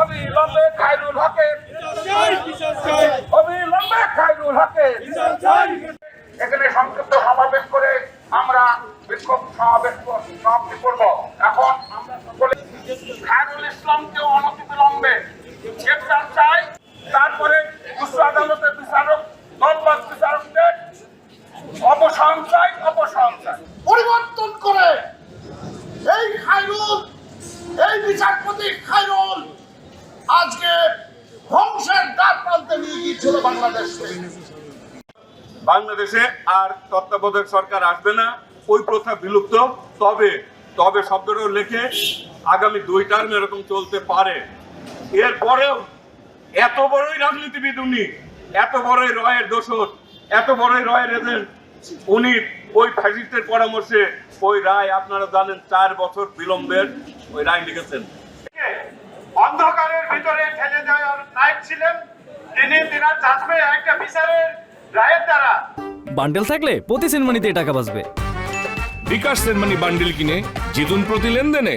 অবিলম্বে খায়রুল হকের অবিলম্বে খায়রুল হকের এখানে সংক্ষিপ্ত সমাবেশ করে আমরা বিক্ষোভ সমাবেশ সমাপ্তি করব। এখন খায়রুল ইসলামকে অনতিবিলম্বে গ্রেপ্তার চাই। তারপরে উচ্চ আদালতের বিচারক দলবাদ বিচারকদের অপসারণ চাই অপসারণ চাই। পরিবর্তন করে এই খাইরুল, এই বিচারপতি খাইরুল আজকে ধ্বংসের দ্বার প্রান্তে নিয়ে গিয়েছিল বাংলাদেশকে বাংলাদেশে আর তত্ত্বাবধায়ক সরকার আসবে না, ওই প্রথা বিলুপ্ত। তবে তবে শব্দটা লিখে আগামী দুই টার্ম এরকম চলতে পারে। এরপরেও এত বড়ই রাজনীতিবিদ উনি, এত বড়ই রয়ের দোষর, এত বড়ই রয়ের এজেন্ট, উনি ওই ফ্যাসিস্টের পরামর্শে ওই রায় আপনারা জানেন, চার বছর বিলম্বের, ওই রায় লিখেছেন। ছিলেন তিনি তিনার একটা বিচারের রায়ের দ্বারা। বান্ডেল থাকলে প্রতি সিনেমানিতে টাকা বাঁচবে। বিকাশ সেনমানি বান্ডিল কিনে জিতুন প্রতি লেনদেনে।